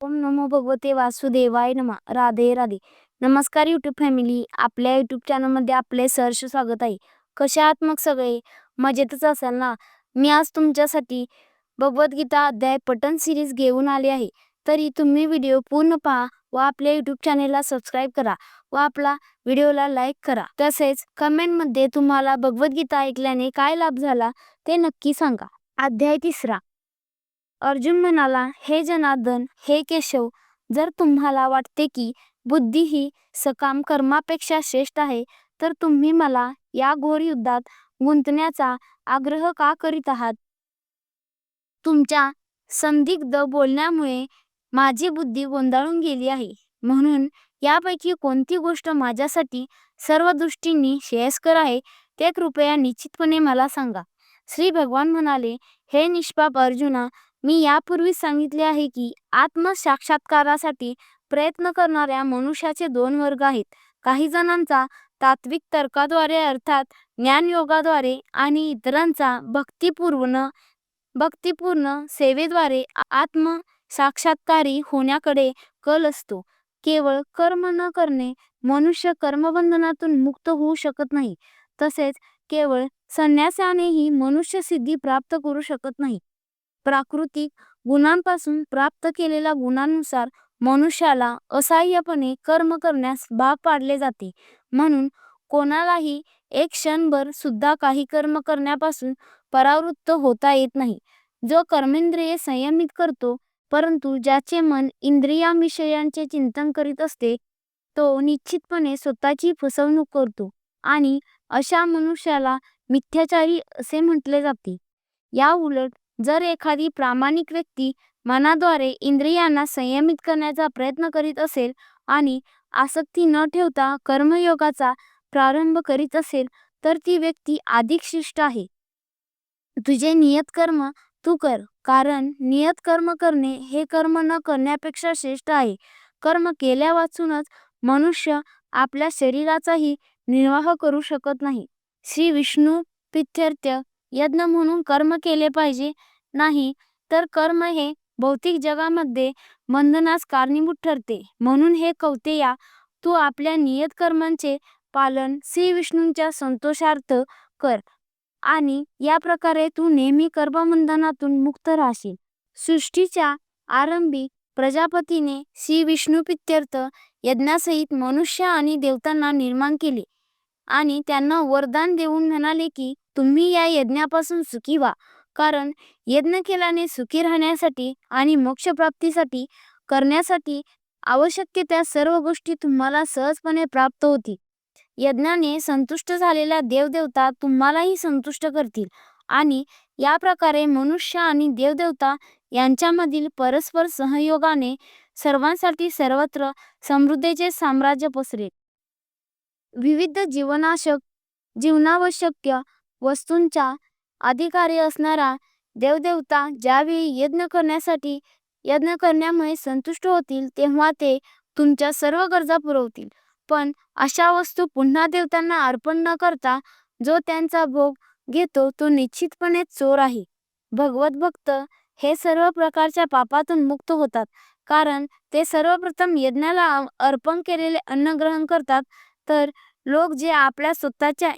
ओम नमो भगवते वासुदेवाय नमा. राधे राधे. नमस्कार यूट्यूब फॅमिली आपल्या यूट्यूब चॅनलमध्ये आपले सहर्ष स्वागत आहे. कशा आहात मग सगळे? मजेतच असाल ना? मी आज तुमच्यासाठी भगवद्गीता अध्याय पठण सिरीज घेऊन आले आहे. तरी तुम्ही व्हिडिओ पूर्ण पहा व आपल्या यूट्यूब चॅनेलला सबस्क्राईब करा व आपला व्हिडिओला लाईक करा. तसेच कमेंटमध्ये तुम्हाला भगवद्गीता ऐकल्याने काय लाभ झाला ते नक्की सांगा. अध्याय तिसरा. अर्जुन म्हणाला हे जनार्दन हे केशव जर तुम्हाला वाटते की बुद्धी ही सकाम कर्मापेक्षा श्रेष्ठ आहे तर तुम्ही मला या घोर युद्धात गुंतण्याचा आग्रह का करीत आहात? तुमच्या संदिग्ध बोलण्यामुळे माझी बुद्धी गोंधळून गेली आहे. म्हणून यापैकी कोणती गोष्ट माझ्यासाठी सर्व दृष्टींनी श्रेयस्कर आहे ते कृपया निश्चितपणे मला सांगा. श्री भगवान म्हणाले हे निष्पाप अर्जुना मी यापूर्वी सांगितले आहे की आत्मसाक्षात्कारासाठी प्रयत्न करणाऱ्या मनुष्याचे दोन वर्ग आहेत. काही जणांचा तात्विक तर्काद्वारे अर्थात ज्ञानयोगाद्वारे आणि इतरांचा भक्तिपूर्ण भक्तिपूर्ण सेवेद्वारे आत्म साक्षात्कारी होण्याकडे कल असतो. केवळ कर्म न करणे मनुष्य कर्मबंधनातून मुक्त होऊ शकत नाही. तसेच केवळ संन्यासानेही मनुष्य सिद्धी प्राप्त करू शकत नाही. प्राकृतिक गुणांपासून प्राप्त केलेल्या गुणांनुसार मनुष्याला असहाय्यपणे कर्म करण्यास भाग पाडले जाते. म्हणून कोणालाही एक क्षणभर सुद्धा काही कर्म करण्यापासून परावृत्त होता येत नाही. जो कर्मेंद्रिये संयमित करतो परंतु ज्याचे मन इंद्रियांविषयांचे चिंतन करीत असते तो निश्चितपणे स्वतःची फसवणूक करतो आणि अशा मनुष्याला मिथ्याचारी असे म्हटले जाते. या उलट जर एखादी प्रामाणिक व्यक्ती मनाद्वारे इंद्रियांना संयमित करण्याचा प्रयत्न करीत असेल आणि आसक्ती न ठेवता कर्मयोगाचा प्रारंभ करीत असेल तर ती व्यक्ती अधिक शिष्ट आहे. तुझे नियत कर्म तू कर कारण नियत कर्म करणे हे कर्म न करण्यापेक्षा श्रेष्ठ आहे. कर्म केल्या वाचूनच मनुष्य आपल्या शरीराचाही निर्वाह करू शकत नाही. श्री विष्णू पित्यर्थ यज्ञ म्हणून कर्म केले पाहिजे. नाही तर कर्म हे भौतिक जगामध्ये बंधनास कारणीभूत ठरते. म्हणून हे कौतेया तू आपल्या नियत कर्मांचे पालन श्री विष्णूंच्या संतोषार्थ कर आणि या प्रकारे तू नेहमी कर्मबंधनातून मुक्त राहशील. सृष्टीच्या आरंभी प्रजापतीने श्री विष्णू पित्यर्थ यज्ञासहित मनुष्य आणि देवतांना निर्माण केले. आणि त्यांना वरदान देऊन म्हणाले की तुम्ही या यज्ञापासून सुखी व्हा. कारण यज्ञ केल्याने सुखी राहण्यासाठी आणि मोक्षप्राप्तीसाठी करण्यासाठी आवश्यक त्या सर्व गोष्टी तुम्हाला सहजपणे प्राप्त होतील. यज्ञाने संतुष्ट झालेल्या देवदेवता तुम्हालाही संतुष्ट करतील. आणि या प्रकारे मनुष्य आणि देवदेवता यांच्यामधील परस्पर सहयोगाने सर्वांसाठी सर्वत्र समृद्धीचे साम्राज्य पसरेल. विविध जीवनाशक जीवनावश्यक वस्तूंचा अधिकारी असणारा देवदेवता ज्यावेळी यज्ञ करण्यासाठी यज्ञ करण्यामुळे संतुष्ट होतील तेव्हा ते तुमच्या सर्व गरजा पुरवतील. पण अशा वस्तू पुन्हा देवतांना अर्पण न करता जो त्यांचा भोग घेतो तो निश्चितपणे चोर आहे. भगवत भक्त हे सर्व प्रकारच्या पापातून मुक्त होतात कारण ते सर्वप्रथम यज्ञाला अर्पण केलेले अन्न ग्रहण करतात तर लोक जे आपल्या स्वतःच्या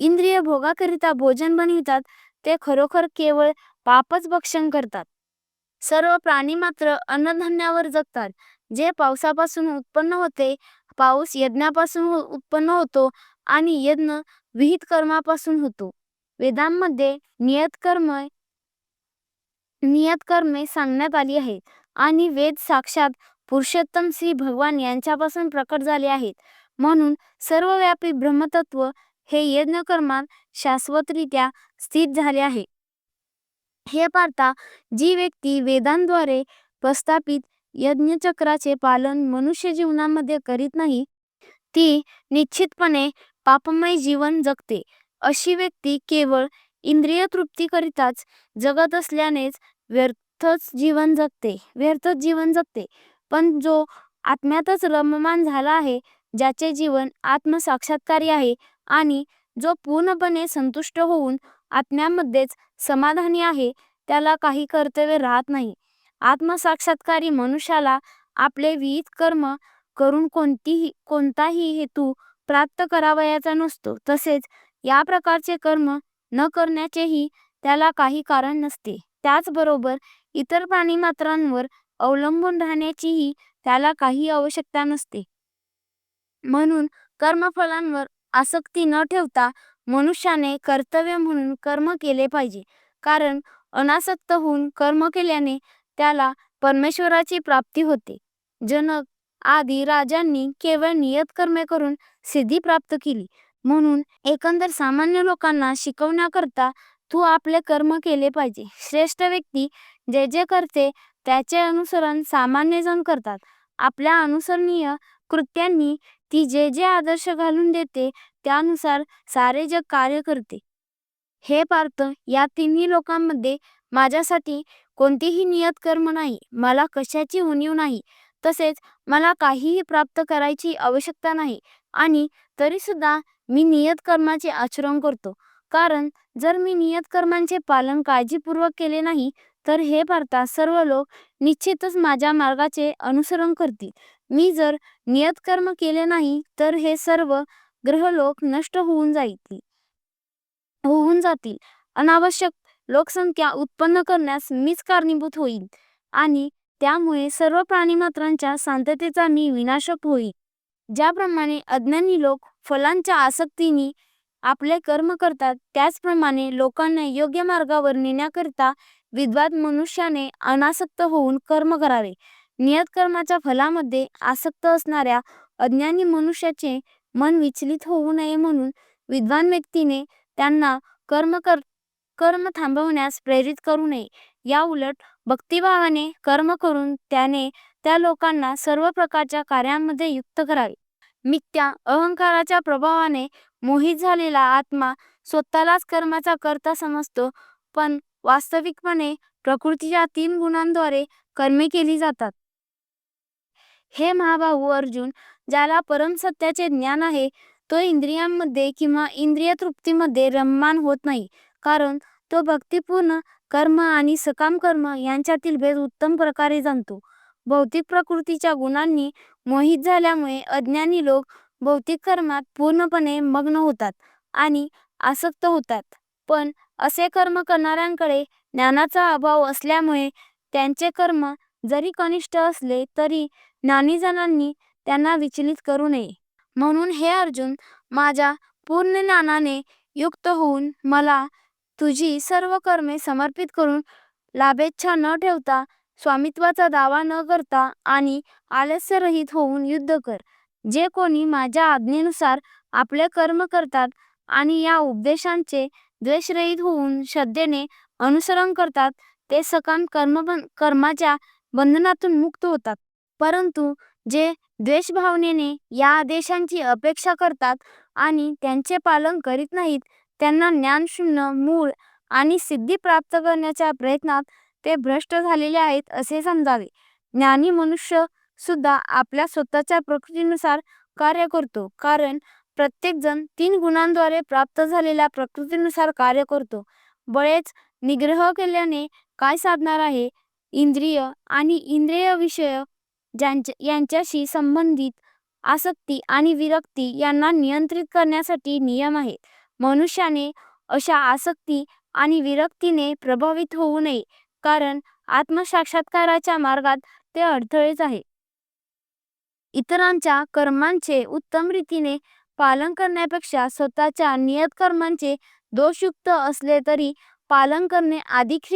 इंद्रिय भोगाकरिता भोजन बनवितात ते खरोखर केवळ पापच भक्षण करतात. सर्व प्राणी मात्र अन्नधान्यावर जगतात. जे पावसापासून उत्पन्न होते पाऊस यज्ञापासून हो, उत्पन्न होतो आणि यज्ञ विहित कर्मापासून होतो. वेदांमध्ये नियत कर्म नियत कर्मे सांगण्यात आली आहेत आणि वेद साक्षात पुरुषोत्तम श्री भगवान यांच्यापासून प्रकट झाले आहेत. म्हणून सर्वव्यापी ब्रह्मतत्व हे यज्ञकर्मात शाश्वतरित्या स्थित झाले आहे. हे पाहता जी व्यक्ती वेदांद्वारे प्रस्थापित यज्ञचक्राचे पालन मनुष्य जीवनामध्ये करीत नाही ती निश्चितपणे पापमय जीवन जगते. अशी व्यक्ती केवळ इंद्रिय तृप्तीकरिताच जगत असल्यानेच व्यर्थच जीवन जगते व्यर्थच जीवन जगते. पण जो आत्म्यातच रममान झाला आहे ज्याचे जीवन आत्मसाक्षात्कारी आहे आणि जो पूर्णपणे संतुष्ट होऊन आत्म्यामध्येच समाधानी आहे त्याला काही कर्तव्य राहत नाही. आत्मसाक्षात्कारी मनुष्याला आपले विहित कर्म करून कोणतीही कोणताही हेतू प्राप्त करावयाचा नसतो. तसेच या प्रकारचे कर्म न करण्याचेही त्याला काही कारण नसते. त्याचबरोबर इतर प्राणीमात्रांवर अवलंबून राहण्याचीही त्याला काही आवश्यकता नसते. म्हणून कर्मफलांवर आसक्ती न ठेवता मनुष्याने कर्तव्य म्हणून कर्म केले पाहिजे. कारण अनासक्त होऊन कर्म केल्याने त्याला परमेश्वराची प्राप्ती होते. जनक आदी राजांनी केवळ नियत कर्मे करून सिद्धी प्राप्त केली. म्हणून एकंदर सामान्य लोकांना शिकवण्याकरता तू आपले कर्म केले पाहिजे. श्रेष्ठ व्यक्ती जे जे करते त्याचे अनुसरण सामान्य जण करतात. आपल्या अनुसरणीय कृत्यांनी ती जे जे आदर्श घालून देते त्यानुसार सारे जग कार्य करते. हे पार्थ या तिन्ही लोकांमध्ये माझ्यासाठी कोणतीही नियत कर्म नाही मला कशाची उणीव नाही तसेच मला काहीही प्राप्त करायची आवश्यकता नाही आणि तरी सुद्धा मी नियत कर्माचे आचरण करतो. कारण जर मी नियत कर्मांचे पालन काळजीपूर्वक केले नाही तर हे पार्था सर्व लोक निश्चितच माझ्या मार्गाचे अनुसरण करतील. मी जर नियत कर्म केले नाही तर हे सर्व ग्रहलोक नष्ट होऊन जातील होऊन जातील. अनावश्यक लोकसंख्या उत्पन्न करण्यास मीच कारणीभूत होईल आणि त्यामुळे सर्व प्राणीमात्रांच्या शांततेचा मी विनाशक होईल ज्याप्रमाणे अज्ञानी लोक फलांच्या आसक्तीने आपले कर्म करतात त्याचप्रमाणे लोकांना योग्य मार्गावर नेण्याकरिता विद्वान मनुष्याने अनासक्त होऊन कर्म करावे. नियतकर्माच्या फलामध्ये आसक्त असणाऱ्या अज्ञानी मनुष्याचे मन विचलित होऊ नये म्हणून विद्वान व्यक्तीने त्यांना कर्म कर कर्म थांबवण्यास प्रेरित करू नये. या उलट भक्तिभावाने कर्म करून त्याने त्या लोकांना सर्व प्रकारच्या कार्यांमध्ये युक्त करावे. मिथ्या अहंकाराच्या प्रभावाने मोहित झालेला आत्मा स्वतःलाच कर्माचा करता समजतो पण वास्तविकपणे प्रकृतीच्या तीन गुणांद्वारे कर्मे केली जातात. हे महाभाऊ अर्जुन ज्याला परम सत्याचे ज्ञान आहे तो इंद्रियांमध्ये किंवा इंद्रिय तृप्तीमध्ये रममान होत नाही. कारण तो भक्तिपूर्ण कर्म आणि सकाम कर्म यांच्यातील भेद उत्तम प्रकारे जाणतो. भौतिक प्रकृतीच्या गुणांनी मोहित झाल्यामुळे अज्ञानी लोक भौतिक कर्मात पूर्णपणे मग्न होतात आणि आसक्त होतात. पण असे कर्म करणाऱ्यांकडे ज्ञानाचा अभाव असल्यामुळे त्यांचे कर्म जरी कनिष्ठ असले तरी ज्ञानीजनांनी त्यांना विचलित करू नये. म्हणून हे अर्जुन माझ्या पूर्ण ज्ञानाने युक्त होऊन मला तुझी सर्व कर्मे समर्पित करून लाभेच्छा न ठेवता स्वामित्वाचा दावा न करता आणि आलस्यरहित होऊन युद्ध कर. जे कोणी माझ्या आज्ञेनुसार आपले कर्म करतात आणि या उपदेशांचे द्वेषरहित होऊन श्रद्धेने अनुसरण करतात ते सकाम कर्म कर्माच्या बंधनातून मुक्त होतात. परंतु जे द्वेषभावनेने या आदेशांची अपेक्षा करतात आणि त्यांचे पालन करीत नाहीत त्यांना ज्ञानशून्य मूळ आणि सिद्धी प्राप्त करण्याच्या प्रयत्नात ते भ्रष्ट झालेले आहेत असे समजावे. ज्ञानी मनुष्य सुद्धा आपल्या स्वतःच्या प्रकृतीनुसार कार्य करतो कारण प्रत्येक जण तीन गुणांद्वारे प्राप्त झालेल्या प्रकृतीनुसार कार्य करतो. बळेच निग्रह केल्याने काय साधणार आहे? इंद्रिय आणि इंद्रिय विषय यांच्याशी संबंधित आसक्ती आणि विरक्ती यांना नियंत्रित करण्यासाठी नियम आहेत. मनुष्याने अशा आसक्ती आणि विरक्तीने प्रभावित होऊ नये कारण आत्मसाक्षात्काराच्या मार्गात ते अडथळेच आहे इतरांच्या कर्मांचे उत्तम रीतीने पालन करण्यापेक्षा स्वतःच्या नियत कर्मांचे दोषयुक्त असले तरी पालन करणे अधिक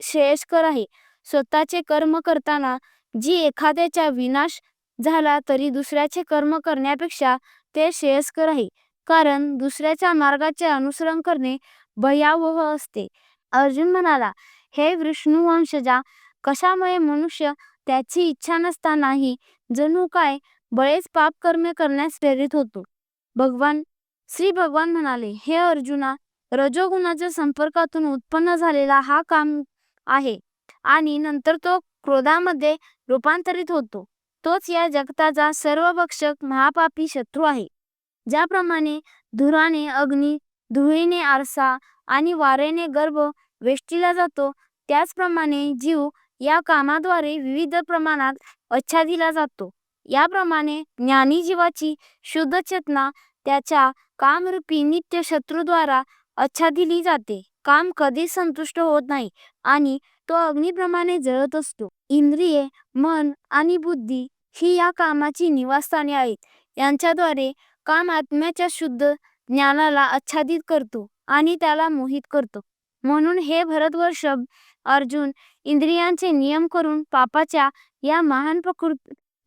श्रेयस्कर आहे. स्वतःचे कर्म करताना जी एखाद्याचा विनाश झाला तरी दुसऱ्याचे कर्म करण्यापेक्षा ते श्रेयस्कर आहे. कारण दुसऱ्याच्या मार्गाचे अनुसरण करणे भयावह असते. अर्जुन म्हणाला हे विष्णुवंशजा कशामुळे मनुष्य त्याची इच्छा नसतानाही जणू काय बळेच पाप कर्मे करण्यास प्रेरित होतो? भगवान श्री भगवान म्हणाले हे अर्जुना रजोगुणाच्या संपर्कातून उत्पन्न झालेला हा काम आहे. आणि नंतर तो क्रोधामध्ये रूपांतरित होतो. तोच या जगताचा सर्वभक्षक महापापी शत्रू आहे. ज्याप्रमाणे धुराने अग्नी धुळीने आरसा आणि वारेने गर्भ वेष्टीला जातो त्याचप्रमाणे जीव या कामाद्वारे विविध प्रमाणात आच्छादिला जातो. याप्रमाणे ज्ञानी जीवाची शुद्ध चेतना त्याच्या कामरूपी नित्य शत्रूद्वारा आच्छादिली जाते. काम कधीच संतुष्ट होत नाही आणि तो अग्निप्रमाणे जळत असतो. इंद्रिये मन आणि बुद्धी ही या कामाची निवासस्थाने आहेत. यांच्याद्वारे काम आत्म्याच्या शुद्ध ज्ञानाला आच्छादित करतो आणि त्याला मोहित करतो. म्हणून हे भरतवर्षभ अर्जुन इंद्रियांचे नियम करून पापाच्या या महान प्रकृ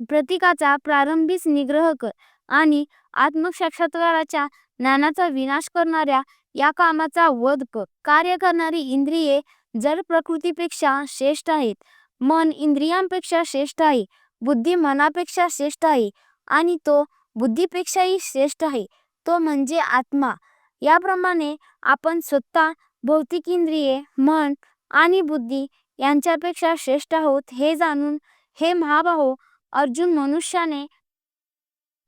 प्रतीकाचा प्रारंभीच निग्रह कर आणि आत्मसाक्षात्काराच्या ज्ञानाचा विनाश करणाऱ्या या कामाचा वध कर कार्य करणारी इंद्रिये जड प्रकृतीपेक्षा श्रेष्ठ आहेत. मन इंद्रियांपेक्षा श्रेष्ठ आहे. बुद्धी मनापेक्षा श्रेष्ठ आहे. आणि तो बुद्धीपेक्षाही श्रेष्ठ आहे. तो म्हणजे आत्मा. याप्रमाणे आपण स्वतः भौतिक इंद्रिये मन आणि बुद्धी यांच्यापेक्षा श्रेष्ठ आहोत हे जाणून हे महाबाहो अर्जुन मनुष्याने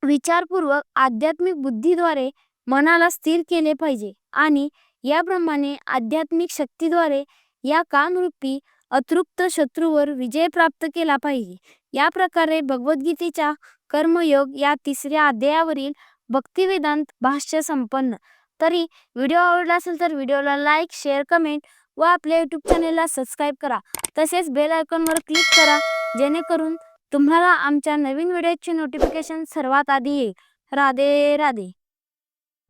विचारपूर्वक आध्यात्मिक बुद्धीद्वारे मनाला स्थिर केले पाहिजे. आणि याप्रमाणे आध्यात्मिक शक्तीद्वारे या कामरूपी अतृप्त शत्रूवर विजय प्राप्त केला पाहिजे. या प्रकारे भगवद्गीतेच्या कर्मयोग या तिसऱ्या अध्यायावरील भक्तिवेदांत भाष्य संपन्न. तरी व्हिडिओ आवडला असेल तर व्हिडिओला लाईक शेअर कमेंट व आपल्या यूट्यूब चॅनेलला सबस्क्राईब करा. तसेच बेल आयकॉनवर क्लिक करा जेणेकरून तुम्हाला आमच्या नवीन व्हिडिओची नोटिफिकेशन सर्वात आधी येईल. राधे राधे.